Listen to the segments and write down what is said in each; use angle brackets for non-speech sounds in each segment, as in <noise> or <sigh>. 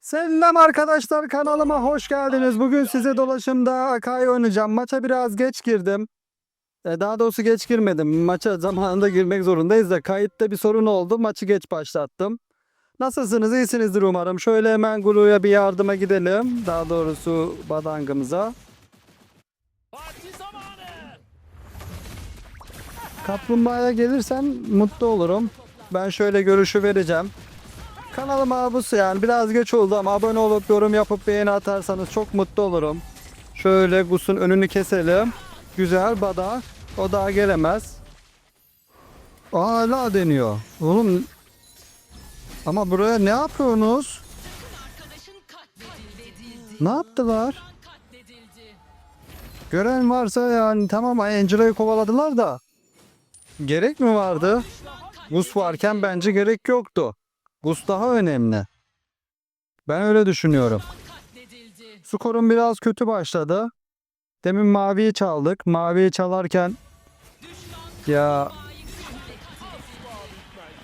Selam arkadaşlar kanalıma hoş geldiniz. Bugün size dolaşımda Akai oynayacağım. Maça biraz geç girdim. E, Daha doğrusu geç girmedim. Maça zamanında girmek zorundayız da kayıtta bir sorun oldu. Maçı geç başlattım. Nasılsınız? İyisinizdir umarım. Şöyle hemen Guru'ya bir yardıma gidelim. Daha doğrusu Badangımıza. Kaplumbağaya gelirsen mutlu olurum. Ben şöyle görüşü vereceğim. Kanalıma abus yani biraz geç oldu ama abone olup yorum yapıp beğeni atarsanız çok mutlu olurum. Şöyle Gus'un önünü keselim. Güzel Bada. O daha gelemez. Hala deniyor. Oğlum ama buraya ne yapıyorsunuz? Ne yaptılar? Gören varsa yani tamam Angela'yı kovaladılar da. Gerek mi vardı? Gus varken bence gerek yoktu. Gus daha önemli. Ben öyle düşünüyorum. Skorun biraz kötü başladı. Demin maviyi çaldık. Maviyi çalarken ya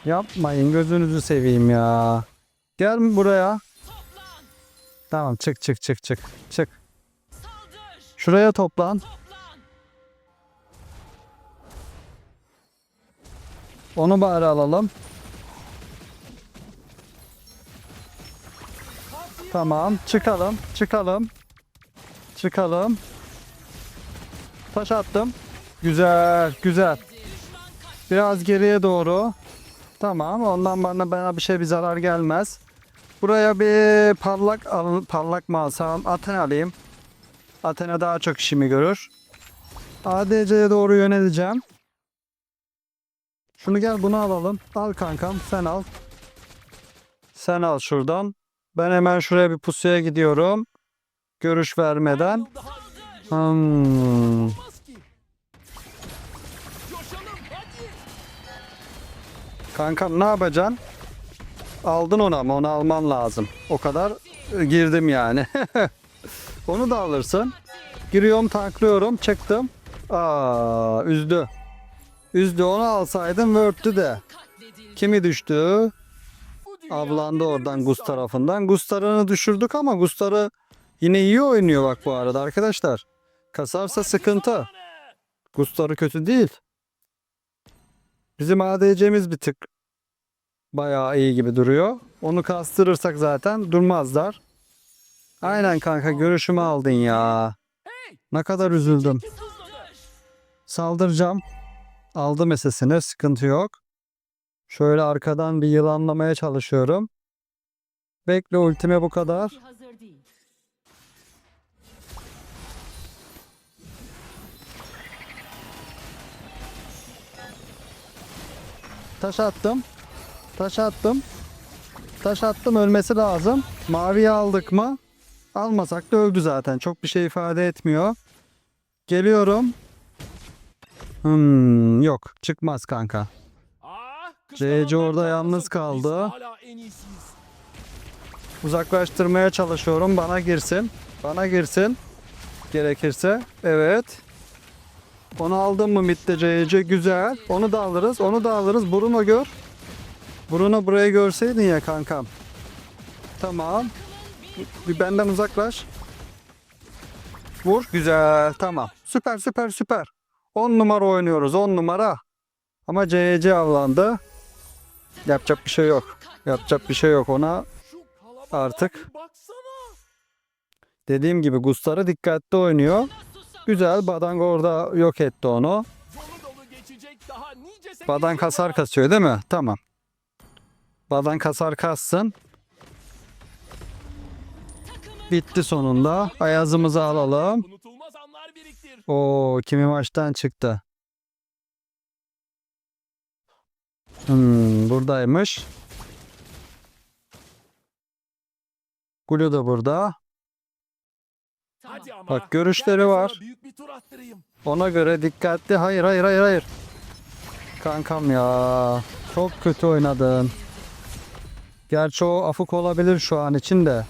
yapmayın gözünüzü seveyim ya. Gel buraya. Tamam çık çık çık çık. Çık. Şuraya. Toplan. Onu bari alalım. Tamam, çıkalım, çıkalım. Çıkalım. Taş attım. Güzel, güzel. Biraz geriye doğru. Tamam, ondan bana bana bir şey bir zarar gelmez. Buraya bir parlak al, parlak mı alsam? Athena alayım. Athena daha çok işimi görür. ADC'ye doğru yöneleceğim. Şunu gel bunu alalım. Al kankam sen al. Sen al şuradan. Ben hemen şuraya bir pusuya gidiyorum. Görüş vermeden. Hmm. Kankam ne yapacaksın? Aldın onu ama onu alman lazım. O kadar e, girdim yani. <laughs> onu da alırsın. Giriyorum tanklıyorum çıktım. Aa üzdü. Üzdü onu alsaydım Word'tü de. Katledildi. Kimi düştü? Avlandı oradan Gus tarafından. Gustar'ını düşürdük ama Gustar'ı yine iyi oynuyor bak bu arada arkadaşlar. Kasarsa sıkıntı. Gustar'ı kötü değil. Bizim ADC'miz bir tık bayağı iyi gibi duruyor. Onu kastırırsak zaten durmazlar. Aynen kanka görüşümü aldın ya. Ne kadar üzüldüm. Saldıracağım. Aldım SS'ini sıkıntı yok. Şöyle arkadan bir yılanlamaya çalışıyorum. Bekle ultime bu kadar. Taş attım. Taş attım. Taş attım ölmesi lazım. Maviyi aldık mı? Almasak da öldü zaten. Çok bir şey ifade etmiyor. Geliyorum. Hmm, yok çıkmaz kanka. CC orada yalnız kaldı. Uzaklaştırmaya çalışıyorum. Bana girsin. Bana girsin. Gerekirse. Evet. Onu aldım mı midde CC? Güzel. Onu da alırız. Onu da alırız. Bruno gör. Bruno buraya görseydin ya kankam. Tamam. Bir benden uzaklaş. Vur. Güzel. Tamam. Süper süper süper. 10 numara oynuyoruz. 10 numara. Ama CC avlandı. Yapacak bir şey yok. Yapacak bir şey yok ona. Artık. Dediğim gibi Gustar'ı dikkatli oynuyor. Güzel. Badang orada yok etti onu. Hasar var. kasıyor değil mi? Tamam. Badang hasar kassın. Bitti sonunda. Ayazımızı alalım. Oo kimi maçtan çıktı. Hmm, buradaymış. Gulu da burada. Hadi ama. Bak, görüşleri var. sana Büyük bir tur attırayım. Ona göre dikkatli. Hayır hayır hayır hayır. Kankam ya. Çok kötü oynadın. Gerçi o afuk olabilir şu an için de.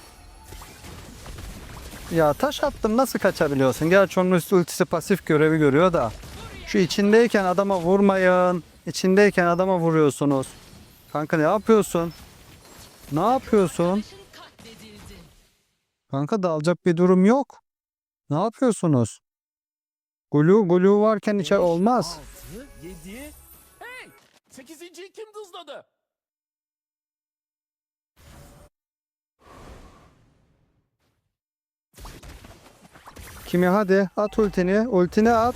Ya taş attım nasıl kaçabiliyorsun? Gerçi onun üstü ultisi pasif görevi görüyor da. Şu içindeyken adama vurmayın. İçindeyken adama vuruyorsunuz. Kanka ne yapıyorsun? Ne yapıyorsun? Kanka dalacak bir durum yok. Ne yapıyorsunuz? Gulu gulu varken içe olmaz. 6, 7. Hey! 8.yi kim dızladı? Kimi hadi at ultini. Ultini at.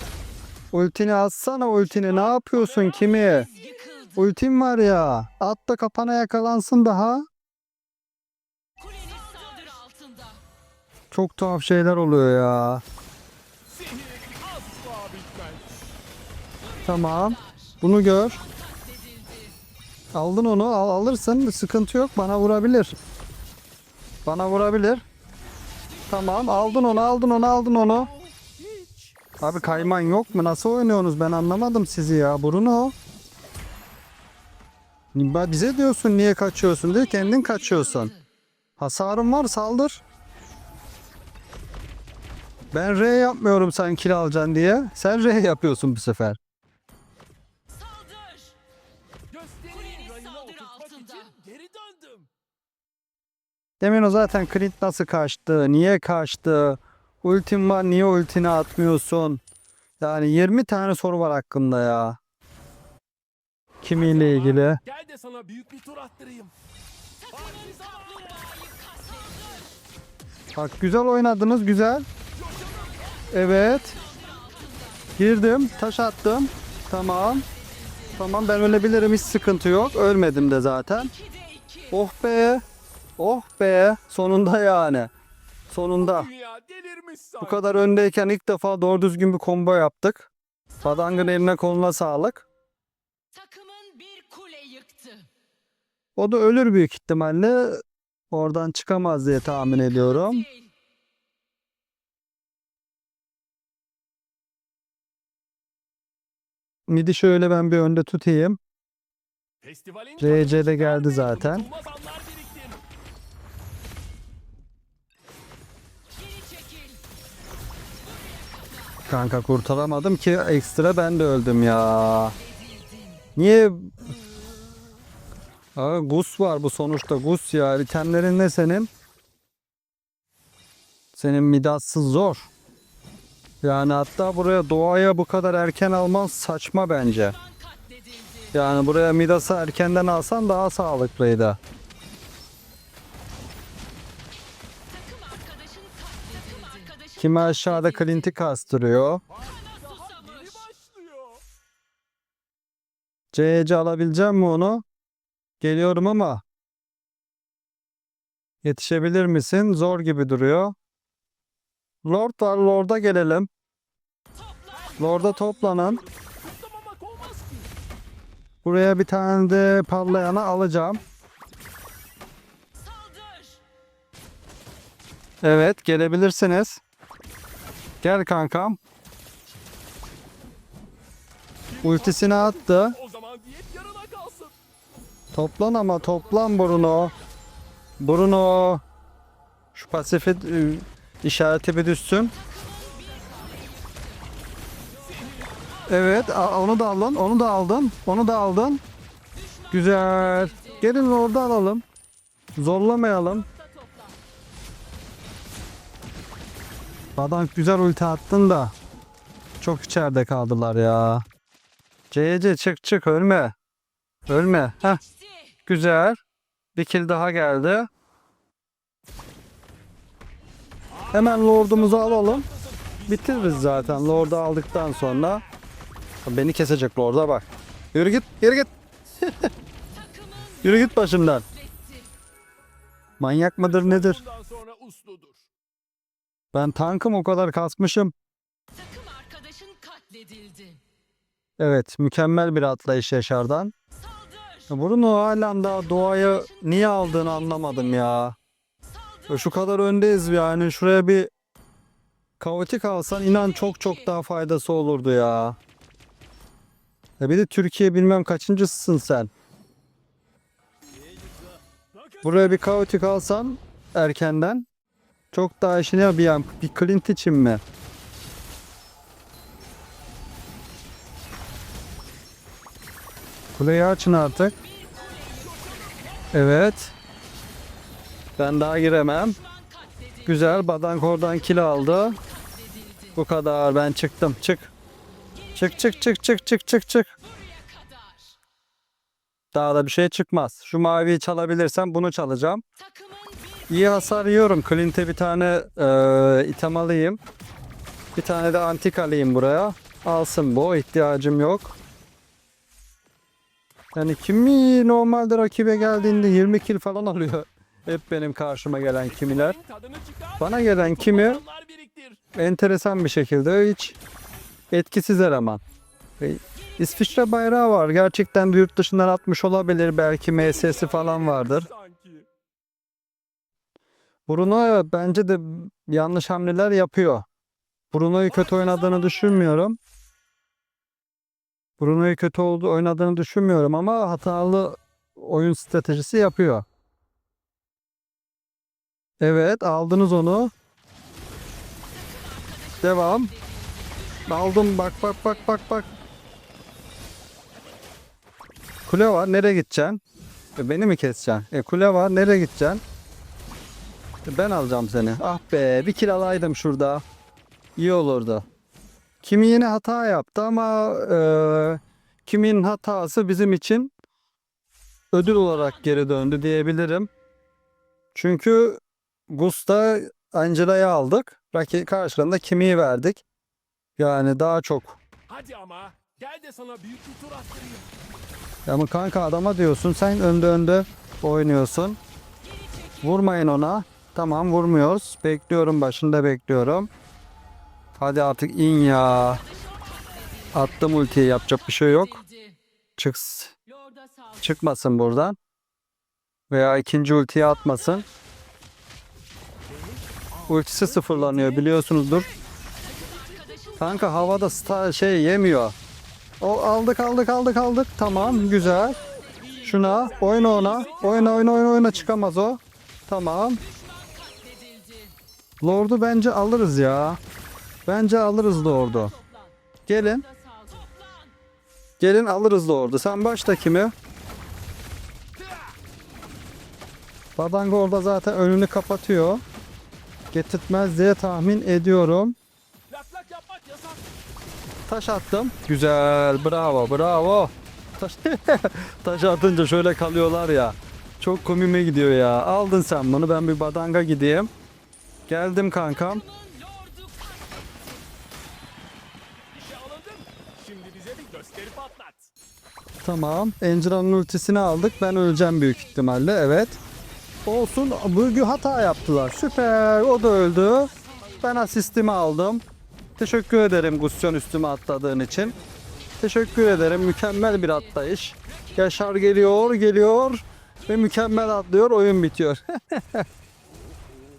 Ultini atsana ultini. Ne yapıyorsun kimi? Ultim var ya. At da kapana yakalansın daha. Çok tuhaf şeyler oluyor ya. Tamam. Bunu gör. Aldın onu. Al, alırsın. Sıkıntı yok. Bana vurabilir. Bana vurabilir. Tamam. Aldın onu. Aldın onu. Aldın onu. Abi kayman yok mu? Nasıl oynuyorsunuz? Ben anlamadım sizi ya. Bruno. Bize diyorsun niye kaçıyorsun diye kendin kaçıyorsun. Hasarın var saldır. Ben R yapmıyorum sen kill alacaksın diye. Sen R yapıyorsun bu sefer. Demin o zaten Clint nasıl kaçtı? Niye kaçtı? Ultim var niye ultini atmıyorsun? Yani 20 tane soru var hakkında ya. Kimiyle ilgili? Gel de sana büyük bir tur attırayım. Bak güzel oynadınız güzel. Evet. Girdim. Taş attım. Tamam. Tamam ben ölebilirim hiç sıkıntı yok. Ölmedim de zaten. 2'de 2. Oh be. Oh be. Sonunda yani. Sonunda. Sanki. Bu kadar öndeyken ilk defa doğru düzgün bir combo yaptık. Fadang'ın eline koluna sağlık. Takımın bir kule yıktı. O da ölür büyük ihtimalle. Oradan çıkamaz diye tahmin ediyorum. Midi şöyle ben bir önde tutayım. RC de geldi zaten. Kanka kurtaramadım ki ekstra ben de öldüm ya. Niye? Aa, Gus var bu sonuçta Gus ya. Itemlerin ne senin? Senin midatsız zor. Yani hatta buraya doğaya bu kadar erken alman saçma bence. Yani buraya Midas'ı erkenden alsan daha sağlıklıydı. Kimi aşağıda. Clint'i kastırıyor. CC alabileceğim mi onu? Geliyorum ama. Yetişebilir misin? Zor gibi duruyor. Lord var. Lord'a gelelim. Lord'a toplanan. Buraya bir tane de parlayanı alacağım. Evet gelebilirsiniz. Gel kankam. Ultisini attı. Toplan ama toplan Bruno. Bruno. Şu pasifi e, işareti bir düşsün. Evet onu da aldın. Onu da aldın. Onu da aldın. Güzel. Gelin orada alalım. Zorlamayalım. Adam güzel ulti attın da. Çok içeride kaldılar ya. CC çık çık ölme. Ölme. Heh. Güzel. Bir kill daha geldi. Hemen Lord'umuzu alalım. Bitiririz zaten Lord'u aldıktan sonra. Beni kesecek Lord'a bak. Yürü git, yürü git. <laughs> Yürü git başımdan. Manyak mıdır nedir? Ben tankım o kadar kasmışım. Takım arkadaşın katledildi. Evet, mükemmel bir atlayış Yaşar'dan. Saldır. Bruno halen daha doğayı niye aldığını anlamadım ya. Saldır. Şu kadar öndeyiz yani şuraya bir kaotik alsan inan çok çok daha faydası olurdu ya. Ya bir de Türkiye bilmem kaçıncısın sen. Buraya bir kaotik alsan erkenden çok daha işine yarayan bir Clint için mi? Kuleyi açın artık. Evet. Ben daha giremem. Güzel. Badank oradan kill aldı. Bu kadar. Ben çıktım. Çık. Çık çık çık çık çık çık çık. Daha da bir şey çıkmaz. Şu maviyi çalabilirsem bunu çalacağım. İyi hasar yiyorum. Clint'e bir tane eee item alayım. Bir tane de antik alayım buraya. Alsın bu. ihtiyacım yok. Yani kimi normalde rakibe geldiğinde 20 kill falan alıyor. <laughs> Hep benim karşıma gelen kimiler. Bana gelen kimi enteresan bir şekilde hiç etkisiz eleman. İsviçre bayrağı var. Gerçekten yurt dışından atmış olabilir. Belki MS'si falan vardır. Bruno bence de yanlış hamleler yapıyor. Bruno'yu kötü oynadığını düşünmüyorum. Bruno'yu kötü oldu oynadığını düşünmüyorum ama hatalı oyun stratejisi yapıyor. Evet aldınız onu. Devam. Aldım bak bak bak bak bak. Kule var nereye gideceksin? E, beni mi keseceksin? E, kule var nereye gideceksin? Ben alacağım seni. Ah be bir kill alaydım şurada. İyi olurdu. Kimi yine hata yaptı ama eee kimin hatası bizim için ödül olarak geri döndü diyebilirim. Çünkü Gusta Angela'yı aldık. Rakip karşılığında Kimi'yi verdik. Yani daha çok. Hadi ama. Gel de sana büyük bir tur attırayım. Ama kanka adama diyorsun sen önde önde oynuyorsun. Vurmayın ona. Tamam vurmuyoruz. Bekliyorum başında bekliyorum. Hadi artık in ya. Attım ultiyi yapacak bir şey yok. Çıks. Çıkmasın buradan. Veya ikinci ultiyi atmasın. Ultisi sıfırlanıyor biliyorsunuzdur. Kanka havada sta şey yemiyor. O aldık aldık aldık aldık. Tamam güzel. Şuna oyna ona. Oyna oyna oyna oyna çıkamaz o. Tamam. Lord'u bence alırız ya. Bence alırız Lord'u. Gelin. Gelin alırız Lord'u. Sen başta kimi? Badanga orada zaten önünü kapatıyor. Getirtmez diye tahmin ediyorum. Taş attım. Güzel. Bravo. Bravo. Taş, <laughs> taş atınca şöyle kalıyorlar ya. Çok komime gidiyor ya. Aldın sen bunu. Ben bir badanga gideyim. Geldim kankam. Tamam. Angela'nın ultisini aldık. Ben öleceğim büyük ihtimalle. Evet. Olsun. Bugün hata yaptılar. Süper. O da öldü. Ben asistimi aldım. Teşekkür ederim Gusyon üstüme atladığın için. Teşekkür ederim. Mükemmel bir atlayış. Yaşar geliyor, geliyor ve mükemmel atlıyor. Oyun bitiyor. <laughs>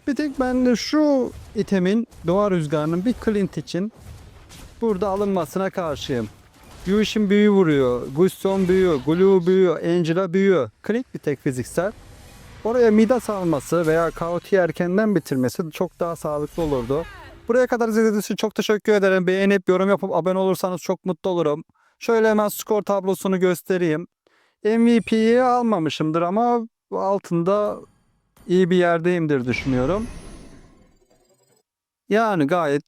bir tek ben de şu itemin doğa rüzgarının bir Clint için burada alınmasına karşıyım. Yuşin büyü vuruyor. Gusion büyüyor. Glue büyüyor. Angela büyüyor. Clint bir tek fiziksel. Oraya Midas alması veya Kaoti erkenden bitirmesi çok daha sağlıklı olurdu. Buraya kadar izlediğiniz için çok teşekkür ederim. Beğenip yorum yapıp abone olursanız çok mutlu olurum. Şöyle hemen skor tablosunu göstereyim. MVP'yi almamışımdır ama altında iyi bir yerdeyimdir düşünüyorum. Yani gayet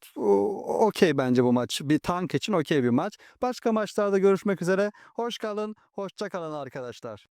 okey bence bu maç. Bir tank için okey bir maç. Başka maçlarda görüşmek üzere. Hoş kalın, hoşça kalın arkadaşlar.